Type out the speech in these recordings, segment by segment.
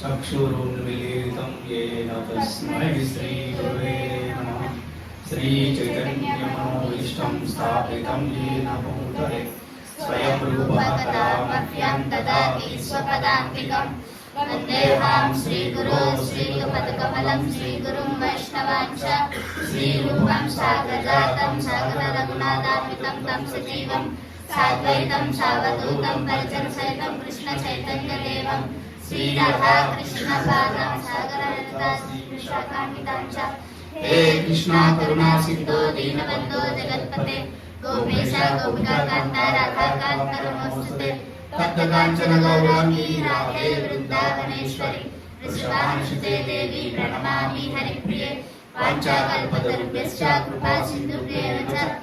चक्षुरुन्मिलितं येन तस्मै श्रीगुरुवे नमः श्रीचैतन्यमनोभीष्टं स्थापितं येन भूतले स्वयं रूपः कदा मह्यं ददाति श्रीगुरो श्रीयुपदकमलं श्रीगुरुं वैष्णवाञ्च श्रीरूपं साग्रजातं सागररघुनाथान्वितं तं सजीवं साद्वैतं सावधूतं परिजनसहितं कृष्णचैतन्यदेवं श्रीराधा कृष्णपादं सागरललिता श्रीविशाखान्वितं च हे कृष्णा करुणा सिन्धो दीनबन्धो जगत्पते गोपेश गोपिका कान्ता राधा कान्त नमोऽस्तुते तप्तकाञ्चन गौराङ्गी राधे वृन्दावनेश्वरि वृषभानुसुते देवी प्रणमामि हरिप्रिये वाञ्छाकल्पतरुभ्यश्च कृपा सिन्धुभ्येव च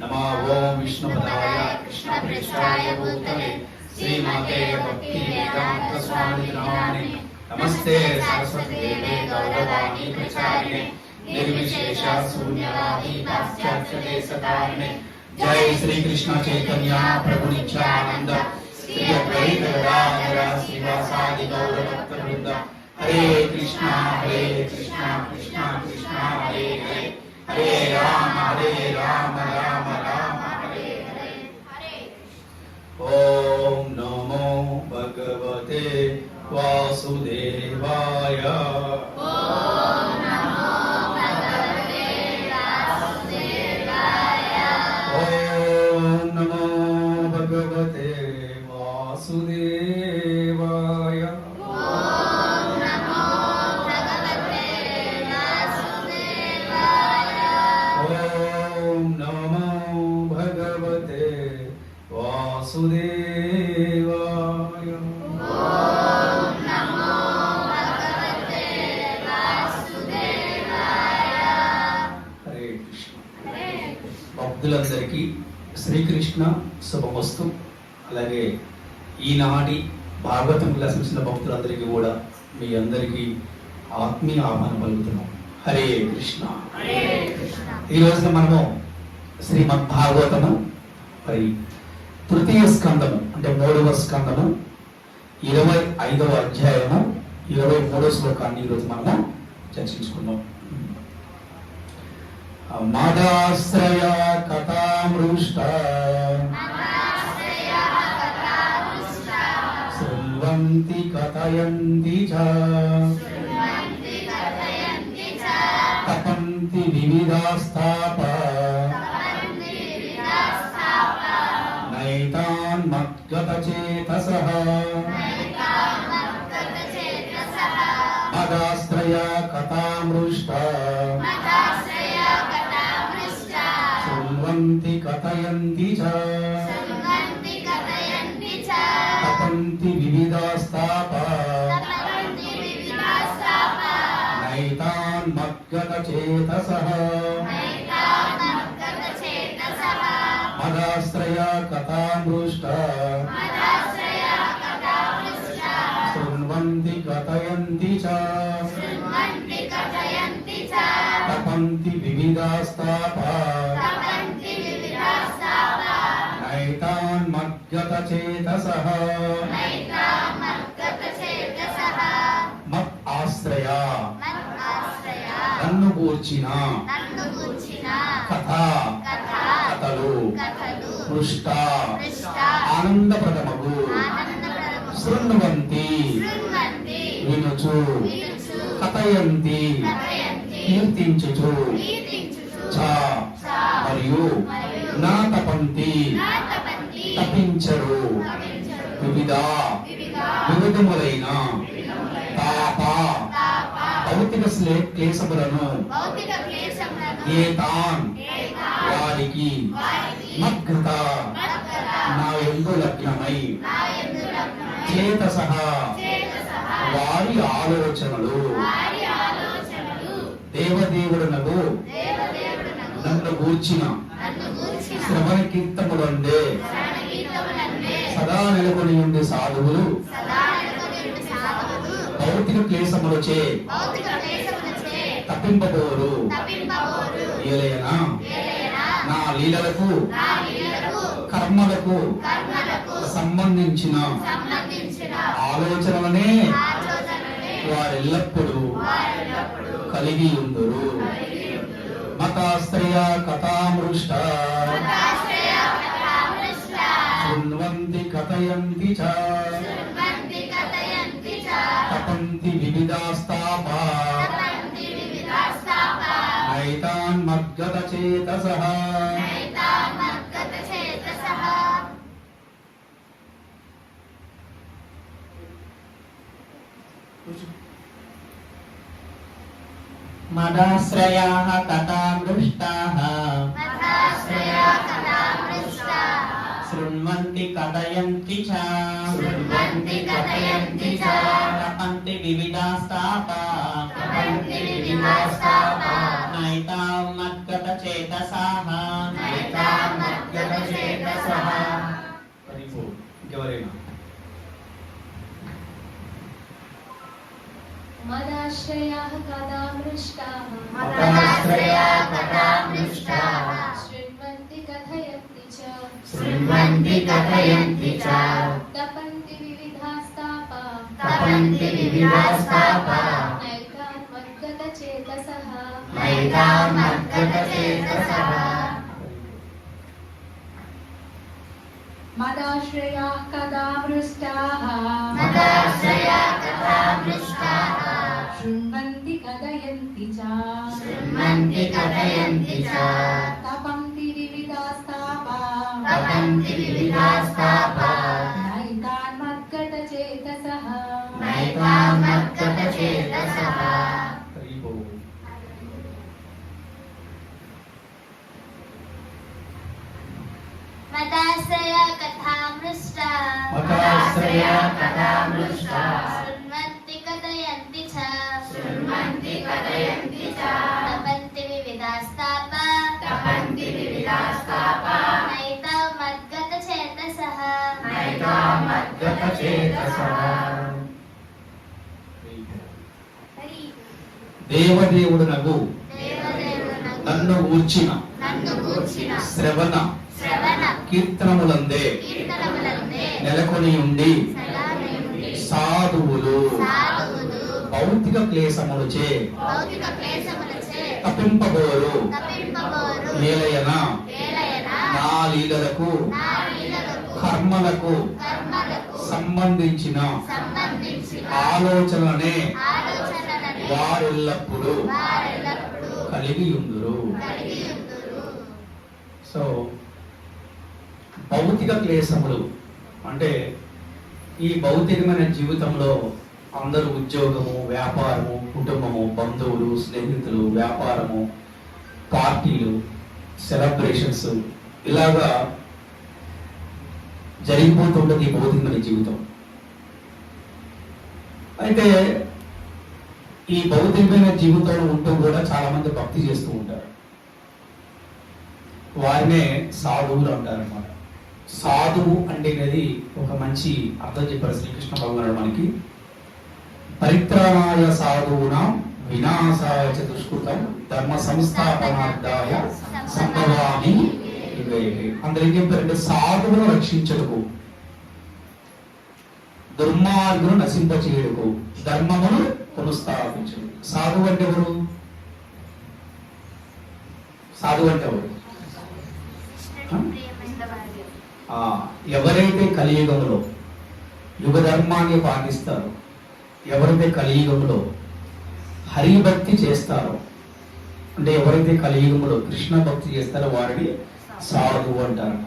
नमो ॐ विष्णुपदाय कृष्णपृष्ठाय भूतले। श्रीमते भक्तिवेदान्तस्वामिनामे नमस्ते सरस्वतीदेवे गौरवाणी प्रचारिणे। निर्विशेष शून्यवादी पाश्चात्यदेशतारिणे जय श्री कृष्ण चैतन्य प्रभु नित्यानंद श्री अद्वैत गदाधर श्रीवासादि गौर भक्त वृंद हरे कृष्णा हरे कृष्णा कृष्णा कृष्णा, हरे हरे। हरे राम हरे राम राम राम हरे हरे ओम नमो भगवते वासुदेवाय। భక్తులందరికీ శ్రీకృష్ణ శుభమస్తు. అలాగే ఈనాటి భాగవతం లసించిన భక్తులందరికీ కూడా మీ అందరికీ ఆత్మీయ ఆహ్వానం పలుకుతున్నాం. హరే కృష్ణ. ఈ రోజున మనము శ్రీమద్ భాగవతము మరి తృతీయ స్కందము అంటే మూడవ స్కందము ఇరవై ఐదవ అధ్యాయము ఇరవై మూడవ శ్లోకాన్ని ఈరోజు మనము చర్చించుకున్నాం మదాశ్రయ కథామృష్ట. శృణ్వంతి కథయంతి చ. కథంతి వివిధాస్థాప నైతాన్ మద్గతచేతస. మదాశ్రయ కథామృష్ట. सर्वन्ति कथयन्ति च तपन्ति विविधास्ताप नैतान् मद्गतचेतसः मदाश्रया कथामृष्ट शृण्वन्ति कथयन्ति च तपन्ति विविधास्तापा చేతసః మత్ ఆశ్రయ నన్ను గూర్చిన కథ కథలు పృష్ట ఆనందప్రదమగు శృణ్వంతి వినుచు కథయంతి కీర్తించుచు చ మరియు నా తపంతి తప్పించరు. వివిధ వివిధములైన తాప భౌతిక క్లేశములను ఏతాన్ వారికి మగ్గత నా ఎందు లగ్నమై చేతసహ వారి ఆలోచనలు వారి ఆలోచనలు దేవదేవుడనగు నన్ను గూర్చిన. శ్రవణ కీర్తములందే సదా నెలకొని ఉండే సాధువులు. భౌతిక క్లేశములచే తప్పింపబోరు. ఏలయనా నా లీలలకు కర్మలకు సంబంధించిన ఆలోచనలనే ఆలోచనలే వారెల్లప్పుడూ కలిగి ఉందరు. కథామృష్ట మతాశ్రయ కథామృష్ట శృణ్వంతి కథయంతి చ శృణ్వంతి కథయంతి చ తపంతి వివిధాస్తాపా తపంతి कथयन्ति च शृण्वन्ति कथयन्ति च तपन्ति विविधास्तापा तपन्ति विविधास्तापा नैतां मद्गतचेतसाः नैतां मद्गतचेतसः परिपू गौरेण मदाश्रयाः कदा मृष्टाः मदाश्रयाः कदा मृष्टाः शृण्वन्ति कथयन्ति च तपन्ति विविधास्तापा तपन्ति विविधास्तापा नैकामद्गतचेतसः नैकामद्गतचेतसः मदाश्रयाः कदा मृष्टाः मदाश्रयाः कदा मृष्टाः शृण्वन्ति कथयन्ति च शृण्वन्ति कथयन्ति च నైతామద్గతచేతసః మతాశ్రయ కథామృష్ట మతాశ్రయ కథామృష్ట శృణ్వంతి కథయంతి చ శృణ్వంతి కథయంతి చ తపంతి వివిధాస్తాప తపంతి వివిధాస్తాప నైతామద్గత చేతసః నైతామద్గత చేతసః దేవదేవుడనగు దేవదేవునకు నన్ను గూర్చిన శ్రవణ కీర్తనములందే నెలకొని ఉండి సాధువులు భౌతిక క్లేశములచే తప్పింపబోరు ఏలయన నా లీలలకు కర్మలకు సంబంధించిన ఆలోచనలని వారెల్లప్పుడూ వారెల్లప్పుడూ కలిగి ఉందురు కలిగి ఉందురు సో భౌతిక క్లేశములు అంటే ఈ భౌతికమైన జీవితంలో అందరూ ఉద్యోగము వ్యాపారము కుటుంబము బంధువులు స్నేహితులు వ్యాపారము పార్టీలు సెలబ్రేషన్స్ ఇలాగా జరిగిపోతుంటుంది ఈ భౌతికమైన జీవితం. అయితే ఈ భౌతికమైన జీవితంలో ఉంటూ కూడా చాలా మంది భక్తి చేస్తూ ఉంటారు. వారినే సాధువులు అంటారు అనమాట సాధువు అంటేనేది ఒక మంచి అర్థం చెప్పారు శ్రీకృష్ణ భగవానుడు మనకి. పరిత్రాణాయ సాధువున వినాశాయ చతుష్కృతం ధర్మ సంస్థాపనార్థాయ సంభవామి యుగే ఏం చెప్పారంటే సాధువును రక్షించడుకు దుర్మార్గును నశింపచేయుడుకు ధర్మమును పునఃస్థాపించుడు సాధువు అంటే ఎవరు? సాధువు అంటే ఎవరు? ఎవరైతే కలియుగంలో యుగ ధర్మాన్ని పాటిస్తారో ఎవరైతే కలియుగంలో హరిభక్తి చేస్తారో అంటే ఎవరైతే కలియుగంలో కృష్ణ భక్తి చేస్తారో వారిని సాధువు అంటారు.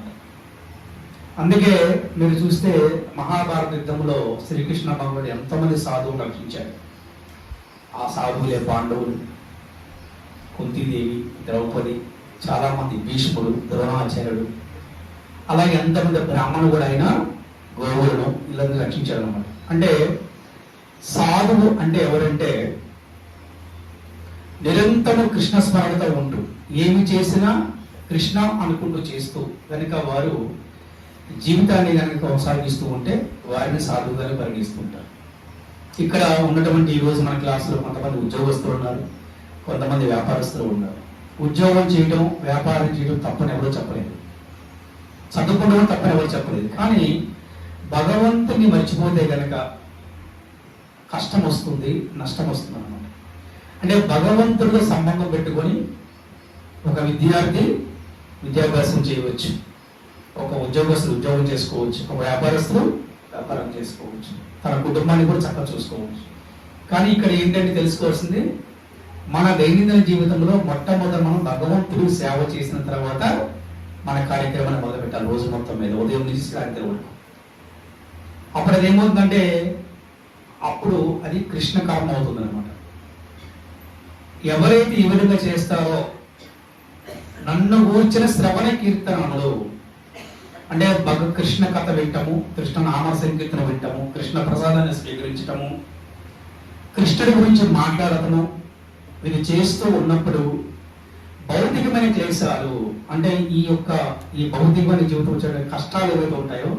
అందుకే మీరు చూస్తే మహాభారత యుద్ధంలో శ్రీకృష్ణ భగవానుడు ఎంతమంది సాధువులు రక్షించాడు. ఆ సాధువులే పాండవులు కుంతీదేవి ద్రౌపది చాలామంది భీష్ముడు ద్రోణాచార్యుడు అలాగే ఎంతమంది బ్రాహ్మణుడు కూడా అయినా గోవులను ఇళ్ళని రక్షించాడు అనమాట అంటే సాధువు అంటే ఎవరంటే నిరంతరం కృష్ణ స్మరణతో ఉంటూ ఏమి చేసినా కృష్ణ అనుకుంటూ చేస్తూ కనుక వారు జీవితాన్ని కనుక కొనసాగిస్తూ ఉంటే వారిని సాధువుగానే పరిగణిస్తుంటారు. ఇక్కడ ఉన్నటువంటి ఈ రోజు మన క్లాసులో కొంతమంది ఉద్యోగస్తులు ఉన్నారు కొంతమంది వ్యాపారస్తులు ఉన్నారు. ఉద్యోగం చేయడం వ్యాపారం చేయడం తప్పని ఎవరో చెప్పలేదు. చదువుకోవడం తప్పని ఎవరు చెప్పలేదు. కానీ భగవంతుని మర్చిపోతే గనక కష్టం వస్తుంది నష్టం వస్తుంది అనమాట అంటే భగవంతుడితో సంబంధం పెట్టుకొని ఒక విద్యార్థి విద్యాభ్యాసం చేయవచ్చు. ఒక ఉద్యోగస్తులు ఉద్యోగం చేసుకోవచ్చు. ఒక వ్యాపారస్తులు వ్యాపారం చేసుకోవచ్చు. తన కుటుంబాన్ని కూడా చక్కగా చూసుకోవచ్చు. కానీ ఇక్కడ ఏంటంటే తెలుసుకోవాల్సింది మన దైనందిన జీవితంలో మొట్టమొదట మనం భగవంతుడు సేవ చేసిన తర్వాత మన కార్యక్రమాన్ని మొదలు పెట్టాలి రోజు మొత్తం మీద ఉదయం నుంచి సాయంత్రం వరకు. అప్పుడు అదేమవుతుందంటే అప్పుడు అది కృష్ణ కర్మ అవుతుంది అనమాట ఎవరైతే ఈ విధంగా చేస్తారో నన్ను కూర్చిన శ్రవణ కీర్తనలు అంటే భగ కృష్ణ కథ వింటము కృష్ణ నామ సంకీర్తన వింటము కృష్ణ ప్రసాదాన్ని స్వీకరించటము. కృష్ణుడి గురించి మాట్లాడటము ఇది చేస్తూ ఉన్నప్పుడు భౌతికమైన క్లేశాలు అంటే ఈ యొక్క ఈ భౌతికమైన జీవితం వచ్చే కష్టాలు ఏవైతే ఉంటాయో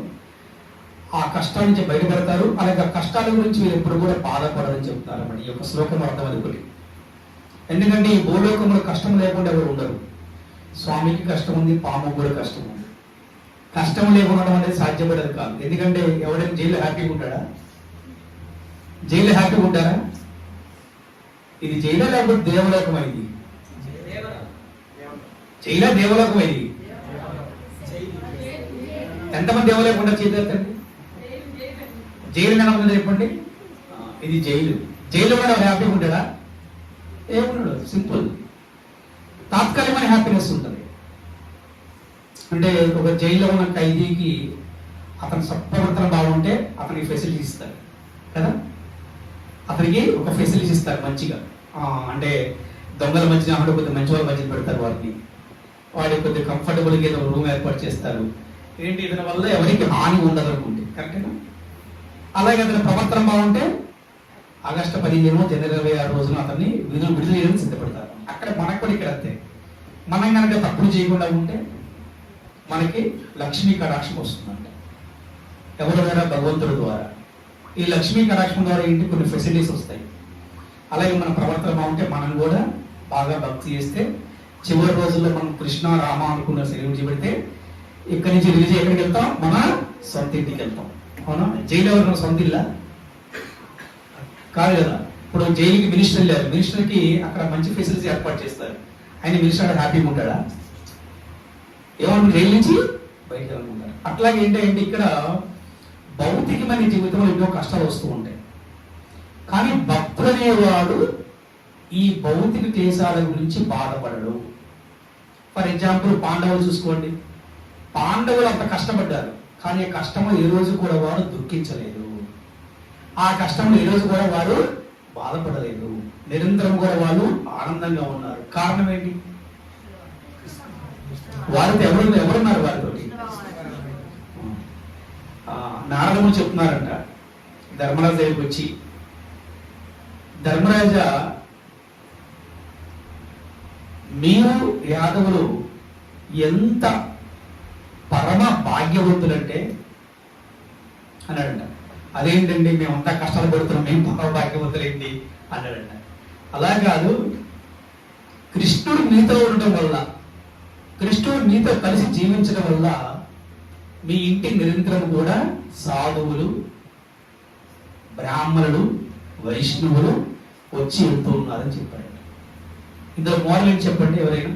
ఆ కష్టాల నుంచి బయటపడతారు. అలాగే ఆ కష్టాల గురించి మీరు ఎప్పుడు కూడా బాధపడదని చెప్తారు అన్నమాట. ఈ యొక్క శ్లోకం అర్థం అది ఎందుకంటే ఈ భూలోకంలో కష్టం లేకుండా ఎవరు ఉండరు. స్వామికి కష్టం ఉంది పాము కూడా కష్టం ఉంది. కష్టం లేకుండా అనేది సాధ్యపడదు కాదు. ఎందుకంటే ఎవడైనా జైలు హ్యాపీగా ఉంటాడా? జైలు హ్యాపీగా ఉంటారా? ఇది జైలు లేకపోతే దేవలోకం అయింది జైలా దేవలోకం అయింది ఎంతమంది దేవలోకం ఉంటారు చేతి జైలు నెలమంది చెప్పండి. ఇది జైలు. జైలు కూడా హ్యాపీగా ఉంటాడా? ఏమున్నాడు సింపుల్. తాత్కాలికమైన హ్యాపీనెస్ ఉంటుంది. అంటే ఒక జైల్లో ఉన్న ఖైదీకి అతని సత్ప్రవర్తన బాగుంటే అతనికి ఫెసిలిటీ ఇస్తారు కదా? అతనికి ఒక ఫెసిలిటీ ఇస్తారు మంచిగా. అంటే దొంగల మధ్యన ఆవిడ కొద్దిగా మంచి వాళ్ళ మధ్యన పెడతారు వారిని వాడి కొద్దిగా కంఫర్టబుల్గా ఏదో రూమ్ ఏర్పాటు చేస్తారు. ఏంటి? ఇతని వల్ల ఎవరికి హాని ఉండదు అనుకుంటే కరెక్టేనా అలాగే అతని ప్రవర్తన బాగుంటే ఆగస్టు పదిహేను జనవరి ఇరవై ఆరు రోజున అతన్ని విడుదల విడుదల చేయడానికి సిద్ధపడతారు. అక్కడ మనకు కూడా ఇక్కడ అంతే. మనం కనుక తప్పులు చేయకుండా ఉంటే మనకి లక్ష్మీ కటాక్షం వస్తుందంట. ఎవరి ద్వారా భగవంతుడి ద్వారా. ఈ లక్ష్మీ కటాక్షం ద్వారా ఏంటి? కొన్ని ఫెసిలిటీస్ వస్తాయి. అలాగే మన ప్రవర్తన బాగుంటే మనం కూడా బాగా భక్తి చేస్తే చివరి రోజుల్లో మనం కృష్ణ రామ అనుకున్న శరీరం చేపెడితే ఇక్కడి నుంచి రిలీజ్ ఎక్కడికి వెళ్తాం? మన సొంత ఇంటికి వెళ్తాం. అవునా? జైలు ఎవరు సొంత ఇల్లా? కాదు కదా. ఇప్పుడు జైలుకి మినిస్టర్ వెళ్ళారు మినిస్టర్కి అక్కడ మంచి ఫెసిలిటీస్ ఏర్పాటు చేస్తారు. ఆయన మినిస్టర్ హ్యాపీగా ఉంటాడా? ఏమన్నా జైలు నుంచి బయటకు వెళ్ళనుకుంటారు అట్లాగే ఏంటంటే ఇక్కడ భౌతికమైన జీవితంలో ఎన్నో కష్టాలు వస్తూ ఉంటాయి. కానీ భక్తుడు అనేవాడు ఈ భౌతిక క్లేశాల గురించి బాధపడడు. ఫర్ ఎగ్జాంపుల్ పాండవులు చూసుకోండి. పాండవులు అంత కష్టపడ్డారు. కానీ ఆ కష్టము ఏ రోజు కూడా వారు దుఃఖించలేదు. ఆ కష్టంలో ఈ రోజు కూడా వారు బాధపడలేదు. నిరంతరం కూడా వాళ్ళు ఆనందంగా ఉన్నారు. కారణం ఏంటి? వారితో ఎవరు ఎవరున్నారు వారితో? ఆ, చెప్తున్నారంట. ధర్మరాజు దగ్గరికి వచ్చి ధర్మరాజ మీరు యాదవులు ఎంత పరమ భాగ్యవంతులంటే అన్నాడంట. అదేంటండి మేమంతా కష్టాలు పడుతున్నాం మేము పరమ భాగ్యవంతులేంటి అన్నాడంట. అలా కాదు కృష్ణుడు మీతో ఉండటం వల్ల కృష్ణుడు మీతో కలిసి జీవించడం వల్ల మీ ఇంటి నిరంతరం కూడా సాధువులు బ్రాహ్మణులు వైష్ణవులు వచ్చి వెళ్తూ ఉన్నారని చెప్పాడు. ఇందులో మోడల్ ఏంటి చెప్పండి ఎవరైనా?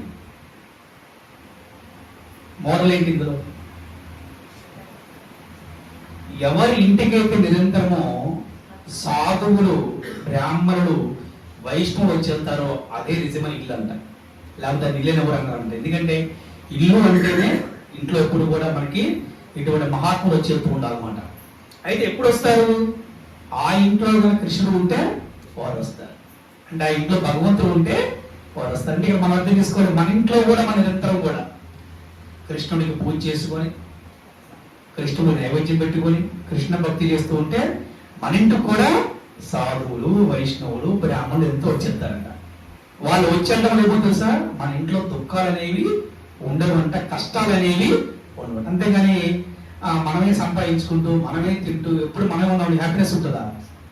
మోడల్ ఏంటి ఇందులో? ఎవరి ఇంటికైతే నిరంతరము సాధువులు బ్రాహ్మణులు వైష్ణవులు వచ్చి వెళ్తారో అదే నిజమైన ఇల్లు అంటారు లేకపోతే అది ఇల్లు ఎవరు ఎందుకంటే ఇల్లు అంటేనే ఇంట్లో ఎప్పుడు కూడా మనకి ఇటువంటి మహాత్ములు వచ్చి ఉండాలన్నమాట. అయితే ఎప్పుడు వస్తారు ఆ ఇంట్లో కృష్ణుడు ఉంటే వారు వస్తారు. అంటే ఆ ఇంట్లో భగవంతుడు ఉంటే వారు వస్తారు. అంటే మనం అర్థం చేసుకోవాలి మన ఇంట్లో కూడా మన నిరంతరం కూడా కృష్ణుడికి పూజ చేసుకొని కృష్ణుడు నైవేద్యం పెట్టుకొని కృష్ణ భక్తి చేస్తూ ఉంటే మన ఇంటికి కూడా సాధువులు వైష్ణవులు బ్రాహ్మణులు ఎంతో వచ్చేస్తారంట. వాళ్ళు వచ్చేటప్పుడు ఏమో తెలుసా? మన ఇంట్లో దుఃఖాలు అనేవి ఉండవంట కష్టాలు అనేవి ఉండవు. అంతేగాని మనమే సంపాదించుకుంటూ మనమే తింటూ ఎప్పుడు మనమే ఉన్నప్పుడు హ్యాపీనెస్ ఉంటుందా?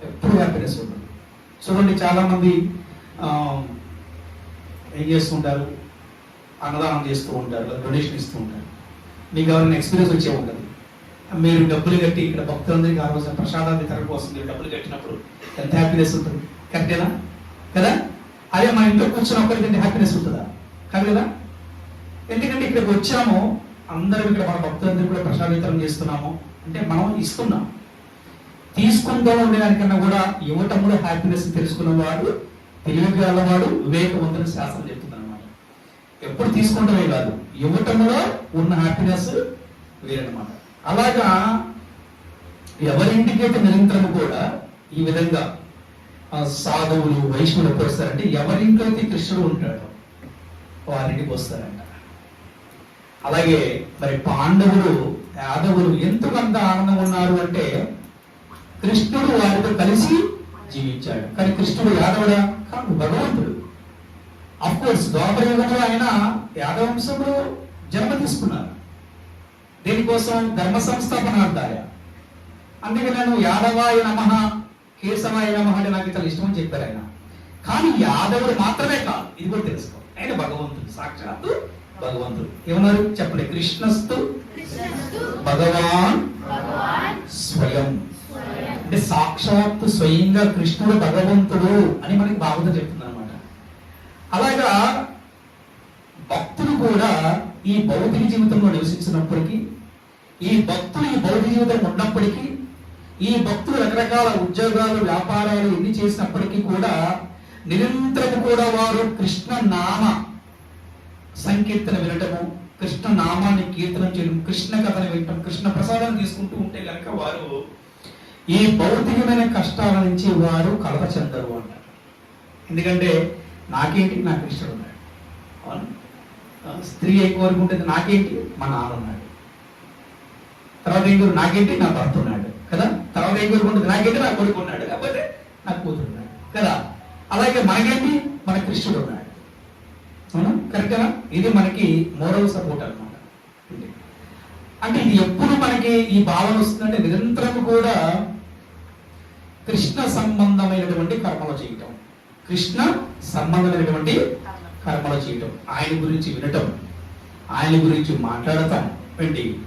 ఎప్పుడు హ్యాపీనెస్ ఉంటుంది చూడండి చాలా మంది ఏం చేస్తుంటారు అన్నదానం చేస్తూ ఉంటారు డొనేషన్ ఇస్తూ ఉంటారు. మీకు ఎవరైనా ఎక్స్పీరియన్స్ వచ్చే ఉంటుంది. మీరు డబ్బులు కట్టి ఇక్కడ భక్తులందరికీ ఆ రోజు ప్రసాదాన్ని వితరణ వస్తుంది డబ్బులు కట్టినప్పుడు ఎంత హ్యాపీనెస్ ఉంటుంది? కరెక్టేనా కదా? అదే మా ఇంట్లో వచ్చిన ఒక్కరికి హ్యాపీనెస్ ఉంటుందా? కాదు కదా? ఎందుకంటే ఇక్కడికి వచ్చాము అందరం ఇక్కడ మన భక్తులందరూ కూడా ప్రసాద వితరణ చేస్తున్నాము. అంటే మనం ఇస్తున్నాం. తీసుకుంటూ ఉండేదానికన్నా కూడా ఇవ్వటం కూడా హ్యాపీనెస్ తెలుసుకున్నవాడు తెలివి గలవాడు వివేకవంతుని శాస్త్రం చెప్తుంది అనమాట ఎప్పుడు తీసుకుంటమే కాదు ఇవ్వటంలో ఉన్న హ్యాపీనెస్ వేరనమాట అలాగా ఎవరింటికైతే నిరంతరం కూడా ఈ విధంగా సాధువులు వైష్ణవులకు వస్తారంటే ఎవరింట్లో అయితే కృష్ణుడు ఉంటాడు వారింటికి వస్తారంట అలాగే మరి పాండవులు యాదవులు ఎందుకు అంత ఆనందం ఉన్నారు అంటే కృష్ణుడు వారితో కలిసి జీవించాడు. కానీ కృష్ణుడు యాదవుడా? కాదు భగవంతుడు. అఫ్ కోర్స్ ద్వాపర యుగంలో ఆయన యాదవ వంశంలో జన్మ తీసుకున్నారు. దేనికోసం ధర్మ సంస్థాపన అంటారు అందుకే నేను యాదవాయ నమ కేశవాయ నమ అంటే నాకు ఇతర ఇష్టం అని చెప్పారు ఆయన. కానీ యాదవుడు మాత్రమే కాదు. ఇది కూడా తెలుసుకో. ఆయన భగవంతుడు. సాక్షాత్తు భగవంతుడు. ఏమన్నారు? చెప్పండి కృష్ణస్తు కృష్ణస్తు భగవాన్ స్వయం. అంటే సాక్షాత్తు స్వయంగా కృష్ణుడు భగవంతుడు అని మనకి భాగవతం చెప్తుంది అనమాట అలాగా భక్తులు కూడా ఈ భౌతిక జీవితంలో నివసించినప్పటికీ ఈ భక్తులు ఈ భౌతిక జీవితం ఉన్నప్పటికీ ఈ భక్తులు రకరకాల ఉద్యోగాలు వ్యాపారాలు ఎన్ని చేసినప్పటికీ కూడా నిరంతరం కూడా వారు కృష్ణ నామ సంకీర్తన వినటము కృష్ణ నామాన్ని కీర్తనం చేయడం కృష్ణ కథను వినటం కృష్ణ ప్రసాదం తీసుకుంటూ ఉంటే కనుక వారు ఈ భౌతికమైన కష్టాల నుంచి వారు కలత చెందరు అంటారు. ఎందుకంటే నాకేంటి? నా కృష్ణుడు ఉన్నాడు. అవును. ఆ, స్త్రీ ఏ నాకేంటి? మా నాన్న ఉన్నాడు. తర్వాత ఇంకొకరు నాకేంటి? నా భర్త ఉన్నాడు. కదా? తర్వాత ఏం కోరుకుంటుంది? నాకైతే నా కొడుకు ఉన్నాడు కాకపోతే నా కూతురు ఉన్నాడు కదా? అలాగే మనకేంటి? మన కృష్ణుడు ఉన్నాడు. అవునా? ఇది మనకి మోరల్ సపోర్ట్ అనమాట అంటే ఇది ఎప్పుడు మనకి ఈ భావన వస్తుందంటే నిరంతరం కూడా కృష్ణ సంబంధమైనటువంటి కర్మలు చేయటం. కృష్ణ సంబంధమైనటువంటి కర్మలు చేయటం. ఆయన గురించి వినటం. ఆయన గురించి మాట్లాడటం. ఏంటి?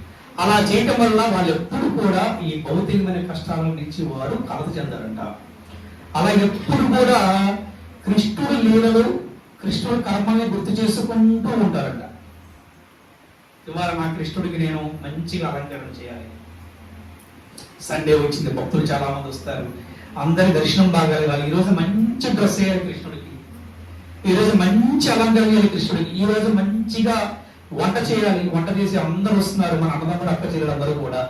అలా చేయటం వల్ల వాళ్ళు ఎప్పుడు కూడా ఈ భౌతికమైన కష్టాల నుంచి వారు కలత చెందారంట. అలా ఎప్పుడు కూడా కృష్ణుడి లీలలు కృష్ణుడు కర్మల్ని గుర్తు చేసుకుంటూ ఉంటారంట. ఇవాళ నా కృష్ణుడికి నేను మంచిగా అలంకరణ చేయాలి. సండే వచ్చింది భక్తులు చాలా మంది వస్తారు. అందరి దర్శనం బాగా ఇవ్వాలి ఈ రోజు మంచి డ్రెస్ వేయాలి కృష్ణుడికి ఈ రోజు మంచి అలంకరణ చేయాలి కృష్ణుడికి ఈ రోజు మంచిగా వంట చేయాలి వంట చేసి అందరూ వస్తున్నారు. మన అన్నదమ్ముడు అక్క చెల్లెలు అందరూ కూడా.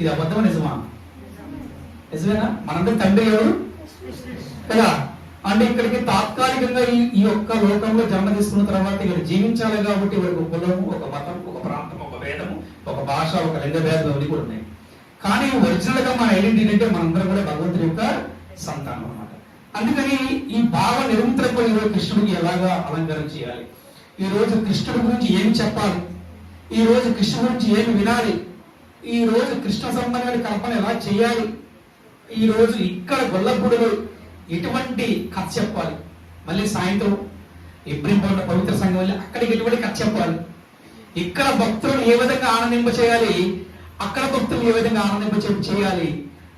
ఇది అబద్ధమా నిజమా? నిజమేనా? మనందరి తండ్రి ఎవరు? కదా? అంటే ఇక్కడికి తాత్కాలికంగా ఈ ఈ యొక్క లోకంలో జన్మ తీసుకున్న తర్వాత ఇక్కడ జీవించాలి కాబట్టి ఒక కులము ఒక మతం ఒక ప్రాంతం ఒక వేదము ఒక భాష ఒక లింగ భేదం అవి కూడా ఉన్నాయి. కానీ ఒరిజినల్గా మన ఐడెంటిటీ అంటే మనందరం కూడా భగవంతుడి యొక్క సంతానం అనమాట అందుకని ఈ భావ నిరంతరం కూడా కృష్ణుడికి ఎలాగా అలంకరణ చేయాలి? ఈ రోజు కృష్ణుడి గురించి ఏమి చెప్పాలి? ఈ రోజు కృష్ణుడి గురించి ఏమి వినాలి? ఈ రోజు కృష్ణ సంబంధమైన కల్పన ఎలా చేయాలి? ఈ రోజు ఇక్కడ గొల్లపూడిలో ఎటువంటి కథ చెప్పాలి? మళ్ళీ సాయంత్రం ఇబ్రహీంపట్నం పవిత్ర సంఘం వెళ్ళి అక్కడికి ఎటువంటి కథ చెప్పాలి. ఇక్కడ భక్తులను ఏ విధంగా ఆనందింప చేయాలి? అక్కడ భక్తులు ఏ విధంగా ఆనందింప చేయాలి?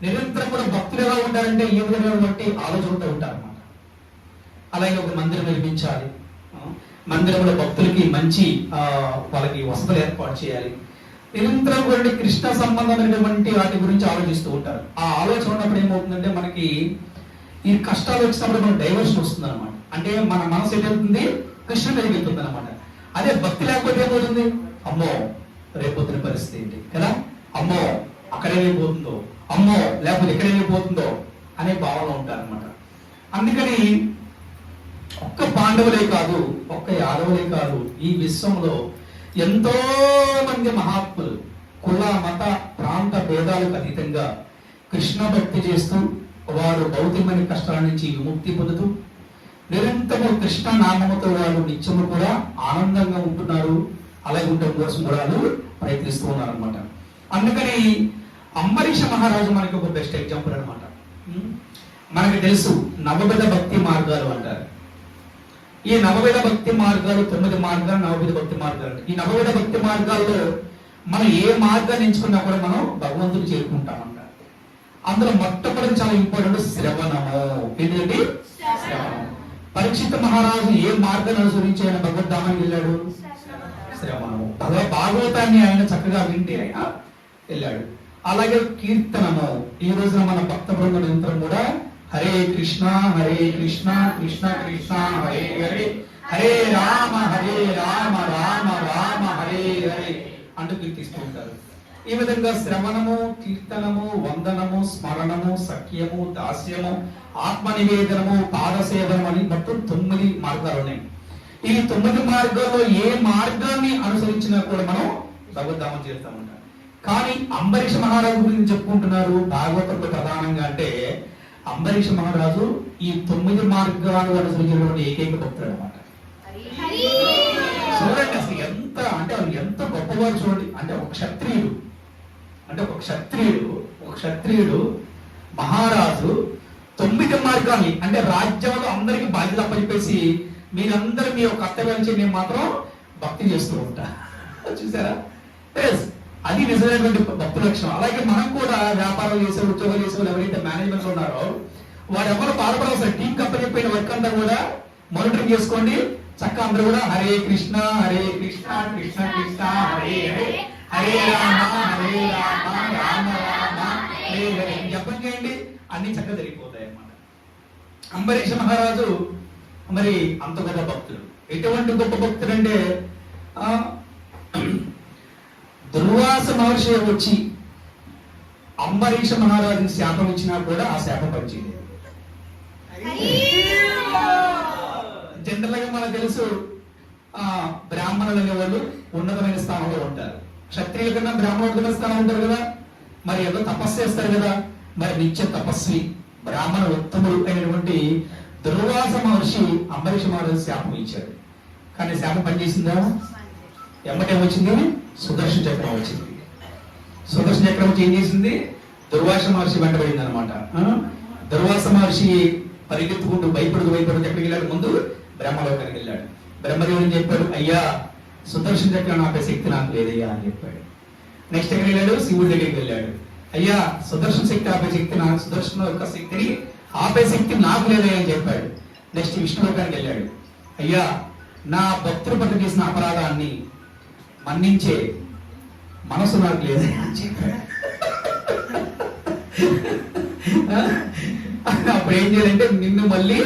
నిరంతరం కూడా భక్తులు ఎలా ఉంటారంటే ఏ విధంగా బట్టి ఆలోచనతో ఉంటారు అన్నమాట అలాగే ఒక మందిరం నిర్మించాలి. మందిరంలో భక్తులకి మంచి వాళ్ళకి వసతులు ఏర్పాటు చేయాలి. నిరంతరం కూడా కృష్ణ సంబంధమైనటువంటి వాటి గురించి ఆలోచిస్తూ ఉంటారు. ఆ ఆలోచన ఉన్నప్పుడు ఏమవుతుందంటే మనకి ఈ కష్టాలు వచ్చినప్పుడు మనకు డైవర్షన్ వస్తుంది అనమాట అంటే మన మనసు ఏమవుతుంది కృష్ణ మీదకి వెళ్తుంది అనమాట అదే భక్తి లేకపోతే ఏమవుతుంది? అమ్మో రేపొద్దున పరిస్థితి ఏంటి? కదా? అమ్మో అక్కడే పోతుందో అమ్మో లేకపోతే ఎక్కడే పోతుందో అనే భావన ఉంటారనమాట అందుకని ఒక్క పాండవులే కాదు ఒక్క యాదవులే కాదు ఈ విశ్వంలో ఎంతో మంది మహాత్ములు కుల మత ప్రాంత భేదాలకు అతీతంగా కృష్ణ భక్తి చేస్తూ వారు భౌతికమైన కష్టాల నుంచి విముక్తి పొందుతూ నిరంతరము కృష్ణ నామముతో వాళ్ళు నిత్యము కూడా ఆనందంగా ఉంటున్నారు. అలాగే ఉండడం కోసం కూడా వాళ్ళు ప్రయత్నిస్తూ ఉన్నారు అనమాట అందుకని అంబరీష మహారాజు మనకి ఒక బెస్ట్ ఎగ్జాంపుల్ అనమాట మనకి తెలుసు నవవిధ భక్తి మార్గాలు అంటారు. ఈ నవవిధ భక్తి మార్గాలు తొమ్మిది మార్గాలు నవవిధ భక్తి మార్గాలు. ఈ నవవిధ భక్తి మార్గాల్లో మనం ఏ మార్గాన్ని ఎంచుకున్నా కూడా మనం భగవంతుడు చేరుకుంటామంట అందులో మొట్టమొదటి చాలా ఇంపార్టెంట్ శ్రవణము. ఏంటంటే శ్రవణం పరీక్షిత మహారాజు ఏ మార్గాన్ని అనుసరించి ఆయన భగవద్ధామానికి వెళ్ళాడు? శ్రవణము. భగవ భాగవతాన్ని ఆయన చక్కగా వింటే ఆయన వెళ్ళాడు. అలాగే కీర్తనము. ఈ రోజున మన భక్త బృంద కూడా హరే కృష్ణ హరే కృష్ణ కృష్ణ కృష్ణ హరే హరే. హరే రామ హరే రామ రామ రామ హరే హరే అంటూ కీర్తిస్తూ ఉంటారు. ఈ విధంగా శ్రవణము కీర్తనము వందనము స్మరణము సఖ్యము దాస్యము ఆత్మ నివేదనము పాదసేవనం అని మొత్తం తొమ్మిది మార్గాలు ఉన్నాయి. ఈ తొమ్మిది మార్గాల్లో ఏ మార్గాన్ని అనుసరించినా కూడా మనం భగవద్ధామం చేస్తామంట. కానీ అంబరీష మహారాజు గురించి చెప్పుకుంటున్నారు భాగవతంలో ప్రధానంగా అంటే అంబరీష మహారాజు ఈ తొమ్మిది మార్గాలు అనుసరించినటువంటి ఏకైక భక్తుడు అనమాట చూడండి అసలు ఎంత అంటే ఎంత గొప్పవారు చూడండి. అంటే ఒక క్షత్రియుడు. అంటే ఒక క్షత్రియుడు ఒక క్షత్రియుడు మహారాజు తొమ్మిది మార్గాల్ని అంటే రాజ్యంలో అందరికి బాధ్యత అప్పచెప్పేసి మీరందరూ మీ యొక్క కర్తవ్యాలు చేసి నేను మాత్రం భక్తి చేస్తూ ఉంటా. చూసారా? అది నిజమైనటువంటి గొప్ప లక్షణం. అలాగే మనం కూడా వ్యాపారం చేసే ఉద్యోగాలు చేసే వాళ్ళు ఎవరైతే మేనేజ్మెంట్ ఉన్నారో వారు ఎవరు బాధపడవలసిన టీం కంపెనీ పైన వర్క్ అంతా కూడా మానిటరింగ్ చేసుకోండి. చక్కగా అందరూ కూడా హరే కృష్ణ హరే కృష్ణ కృష్ణ కృష్ణ హరే హరే. హరే రామ హరే రామ రామ రామ హరే హరే. జపం చేయండి. అన్ని చక్కగా జరిగిపోతాయి అన్నమాట. అంబరీష మహారాజు మరి అంత గొప్ప భక్తుడు. ఎటువంటి గొప్ప భక్తుడు అంటే దుర్వాస మహర్షి వచ్చి అంబరీష మహారాజుని శాపం ఇచ్చినా కూడా ఆ శాపం పనిచేయలేదు జనరల్గా మనకు తెలుసు ఆ బ్రాహ్మణులు అనేవాళ్ళు ఉన్నతమైన స్థానంలో ఉంటారు. క్షత్రియుల కన్నా బ్రాహ్మణుల స్థానం ఉంటారు కదా. మరి ఏదో తపస్సు చేస్తారు కదా. మరి నిత్య తపస్వి బ్రాహ్మణ ఉత్తముడు అయినటువంటి దుర్వాస మహర్షి అంబరీష మహారాజు శాపం ఇచ్చాడు. కానీ శాపం పనిచేసిందా ఎమ్మటే వచ్చింది సుదర్శన చక్రం వచ్చింది. సుదర్శన చక్రం వచ్చి ఏం చేసింది? దుర్వాస మహర్షి వెంటబడింది అనమాట దుర్వాస మహర్షి పరిగెత్తుకుంటూ భయపడుతూ భయపడుతూ ఎక్కడికి వెళ్ళాడు? ముందు బ్రహ్మలోకానికి వెళ్ళాడు. బ్రహ్మదేవుని చెప్పాడు? అయ్యా సుదర్శన చక్రం ఆపే శక్తి నాకు లేదయ్యా అని చెప్పాడు. నెక్స్ట్ ఎక్కడికి వెళ్ళాడు? శివుడి దగ్గరికి వెళ్ళాడు. అయ్యా సుదర్శన శక్తి ఆపే శక్తి నా సుదర్శన యొక్క శక్తిని ఆపే శక్తి నాకు లేదయ్యా అని చెప్పాడు. నెక్స్ట్ విష్ణులోకానికి వెళ్ళాడు. అయ్యా నా భక్తుల పట్ల చేసిన అపరాధాన్ని మన్నించే మనసు నాకు లేదు. అప్పుడు ఏం చేయాలంటే నిన్ను మళ్ళీ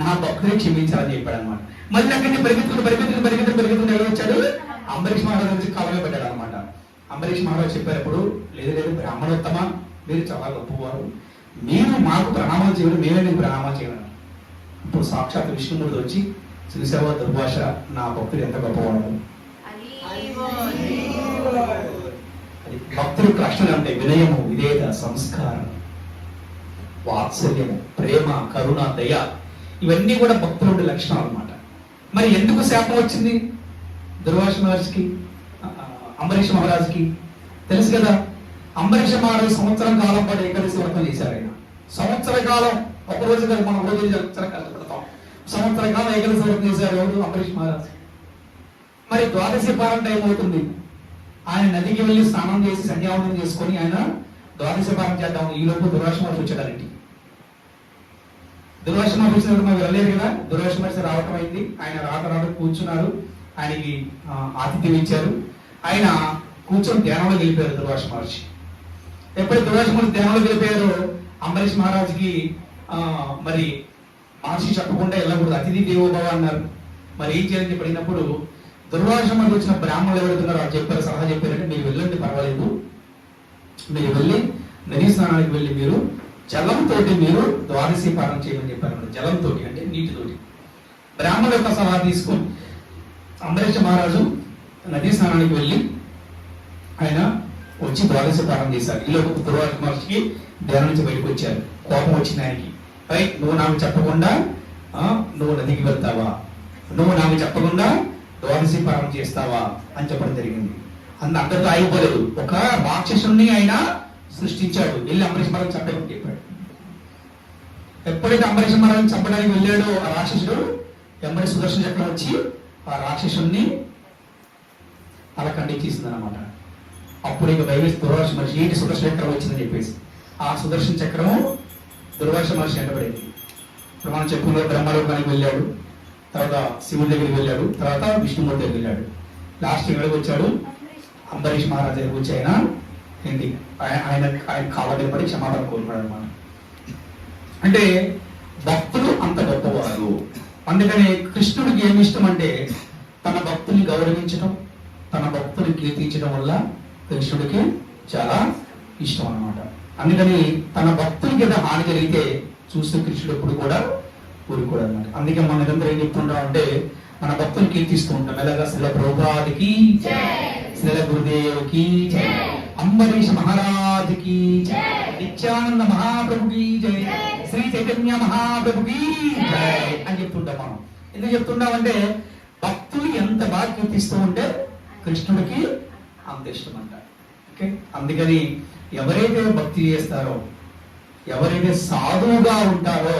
నా భక్తుని క్షమించాలని చెప్పాడు అనమాట మళ్ళీ అక్కడికి పరిగెత్తుకుని పరిగెత్తుకుని పరిగెత్తుకుని పరిగెత్తుకుని ఎవరు వచ్చాడు. అంబరీష్ మహారాజు వచ్చి కవలో పెట్టాడు అనమాట అంబరీష్ మహారాజు చెప్పారప్పుడు లేదు లేదు బ్రాహ్మణోత్తమ మీరు చాలా గొప్పవారు. మీరు మాకు ప్రణామాలు చేయడం మేమే నీకు ప్రణామాలు చేయడం ఇప్పుడు సాక్షాత్ విష్ణుమూర్తి వచ్చి చూసావా దుర్భాష నా భక్తులు ఎంత గొప్పవాడు. భక్తులు కష్టం అంటే వినయము విధేయత సంస్కారం వాత్సల్యము ప్రేమ కరుణ దయ. ఇవన్నీ కూడా భక్తుల లక్షణాలు అన్నమాట. మరి ఎందుకు శాపం వచ్చింది? దుర్వాస మహర్షికి అంబరీష్ అంబరీష మహారాజుకి. తెలుసు కదా అంబరీష మహారాజు సంవత్సరం కాలం పాటు ఏకాదశి వ్రతం చేశారు ఆయన. సంవత్సర కాలం ఒక రోజు మనం రోజు కష్టపడతాం. సంవత్సర కాలం ఏకాదశి వ్రతం చేశారు ఎవరు? అంబరీష్ మహారాజు. మరి ద్వాదశి పారం టైం అవుతుంది. ఆయన నదికి వెళ్ళి స్నానం చేసి సంధ్యావందనం చేసుకొని ఆయన ద్వాదశి పారం చేద్దాం. ఈ లోపు దుర్వాస మహర్షి వచ్చాడండి. దుర్వాసం మహర్షి వచ్చినప్పుడు మేము వెళ్ళలేదు కదా? దుర్వాసం మహర్షి రావటం అయింది. ఆయన రాక రాక కూర్చున్నారు. ఆయనకి ఆతిథ్యం ఇచ్చారు. ఆయన కూర్చొని ధ్యానంలో గెలిపారు దుర్వాస మహర్షి. ఎప్పుడు దుర్వాస మహర్షి ధ్యానంలో గెలిపారు అంబరీష్ మహారాజ్కి మరి మహర్షి చెప్పకుండా వెళ్ళకూడదు. అతిథి దేవోభవ అన్నారు. మరి ఏం చేయాలని పడినప్పుడు దుర్వాస వచ్చిన బ్రాహ్మణులు ఎవరుతున్నారో అది చెప్పారు సలహా చెప్పారంటే మీరు వెళ్ళండి పర్వాలేదు. మీరు వెళ్ళి నదీ స్నానానికి వెళ్ళి మీరు జలంతో మీరు ద్వాదశి పాలన చేయమని చెప్పారు జలంతో అంటే నీటితోటి. బ్రాహ్మణుల యొక్క సలహా తీసుకొని అంబరీష మహారాజు నదీ స్నానానికి వెళ్ళి ఆయన వచ్చి ద్వాదశి పాలన చేశారు. ఈ లోపు దుర్వాస మహర్షికి ధ్యానం నుంచి బయటకు వచ్చారు. కోపం వచ్చింది ఆయనకి. పై నువ్వు నాకు చెప్పకుండా నువ్వు నదికి వెళ్తావా? నువ్వు నాకు చెప్పకుండా ద్వాదశి ప్రారంభం చేస్తావా అని చెప్పడం జరిగింది. అంత అందరితో ఆగిపోలేదు ఒక రాక్షసుని ఆయన సృష్టించాడు. వెళ్ళి అంబరీష్ మరణం చంపేమని చెప్పాడు. ఎప్పుడైతే అంబరీష్ మరణం చంపడానికి వెళ్ళాడో ఆ రాక్షసుడు ఎంబడి సుదర్శన చక్రం వచ్చి ఆ రాక్షసుని అలా ఖండించేసింది అనమాట అప్పుడు ఇక భయవేసి దుర్వర్ష మహర్షి ఏంటి సుదర్శన చక్రం వచ్చిందని చెప్పేసి. ఆ సుదర్శన చక్రము దుర్వర్ష మహర్షి వెంటబడింది. ఇప్పుడు మనం చెప్పుకున్న బ్రహ్మలోకానికి వెళ్ళాడు. తర్వాత శివుడి దగ్గరికి వెళ్ళాడు. తర్వాత విష్ణుమూర్తి దగ్గరికి వెళ్ళాడు. లాస్ట్ ఎక్కడికి వచ్చాడు. అంబరీష్ మహారాజ్ దగ్గరికి వచ్చి ఆయన ఏంటి? ఆయన ఆయన ఆయన కాళ్ళ పడి క్షమాపణ కోరుకున్నాడు అనమాట అంటే భక్తులు అంత గొప్పవారు. అందుకని కృష్ణుడికి ఏమి ఇష్టం అంటే తన భక్తుల్ని గౌరవించడం తన భక్తుని కీర్తించడం వల్ల కృష్ణుడికి చాలా ఇష్టం అన్నమాట. అందుకని తన భక్తులకి ఏదో హాని జరిగితే చూస్తే కృష్ణుడు ఎప్పుడు కూడా అనమాట అందుకే మన నిరంతరం ఏం చెప్తుంటాం అంటే మన భక్తులు కీర్తిస్తూ ఉంటాం. ఎలాగా? శిల ప్రభుపాదికి శిల గురుదేవుకి అంబరీష్ మహారాజుకి నిత్యానంద మహాప్రభుకి జై. శ్రీ చైతన్య మహాప్రభుకి జై అని చెప్తుంటాం మనం. ఎందుకు చెప్తుంటామంటే భక్తులు ఎంత బాగా కీర్తిస్తూ ఉంటే కృష్ణుడికి అంత ఇష్టం అంట ఓకే? అందుకని ఎవరైతే భక్తి చేస్తారో ఎవరైతే సాధువుగా ఉంటారో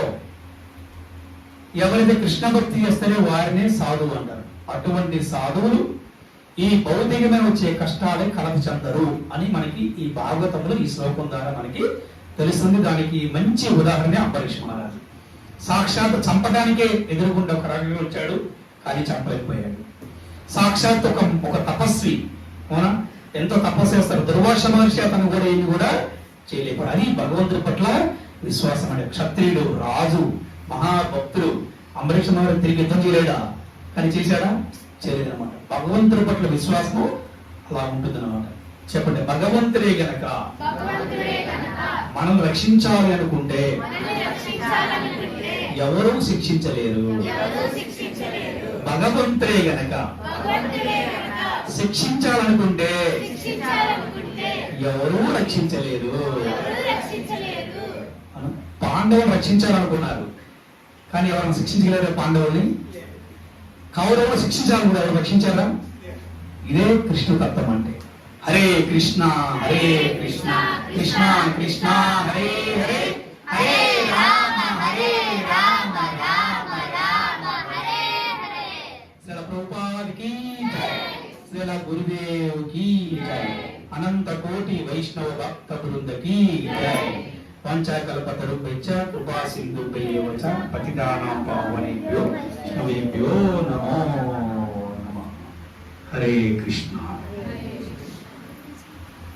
ఎవరైతే కృష్ణ భక్తి చేస్తారో వారినే సాధువు అంటారు. అటువంటి సాధువులు ఈ భౌతికమైన వచ్చే కష్టాలే కలప చెందరు అని మనకి ఈ భాగవతంలో ఈ శ్లోకం ద్వారా మనకి తెలుస్తుంది. దానికి మంచి ఉదాహరణ అంబరీష్ మహారాజు. సాక్షాత్ చంపడానికే ఎదురుగుండా ఒక రకంగా వచ్చాడు కానీ చంపలేకపోయాడు. సాక్షాత్ ఒక ఒక తపస్వి అవునా? ఎంతో తపస్సు చేస్తారు. దుర్వాస మహర్షి అతను కూడా ఏమి కూడా చేయలేకపోయాడు. అది భగవంతుడి పట్ల విశ్వాసం అంటే క్షత్రియుడు రాజు మహాభక్తుడు అంబరీష్ మహారాజు తిరిగి యుద్ధం చేయలేడా కానీ చేశాడా? చేయలేదన్నమాట. భగవంతుడి పట్ల విశ్వాసము అలా ఉంటుందన్నమాట. చెప్పండి భగవంతుడే గనక మనం రక్షించాలి అనుకుంటే ఎవరూ శిక్షించలేరు. భగవంతుడే గనక శిక్షించాలనుకుంటే ఎవరూ రక్షించలేరు. పాండవులు రక్షించాలనుకున్నారు. కానీ ఎవరైనా శిక్షించలేరు పాండవుల్ని? కౌరవులు శిక్షించాలనుకున్నారు ఎవరు రక్షించారా? ఇదే కృష్ణ తత్వం అంటే. హరే కృష్ణ హరే కృష్ణ కృష్ణ కృష్ణ హరే హరే. హరే రామ హరే రామ రామ రామ హరే హరే. శ్రీల ప్రభుపాదికి జై. శ్రీల గురుదేవుకి జై. అనంత కోటి వైష్ణవ భక్త బృందకి జై. పంచకల్పతరుభ్యశ్చ కృపా చ పతితానాం పావనేభ్యో వైష్ణవేభ్యో నమో నమః. హరే కృష్ణ.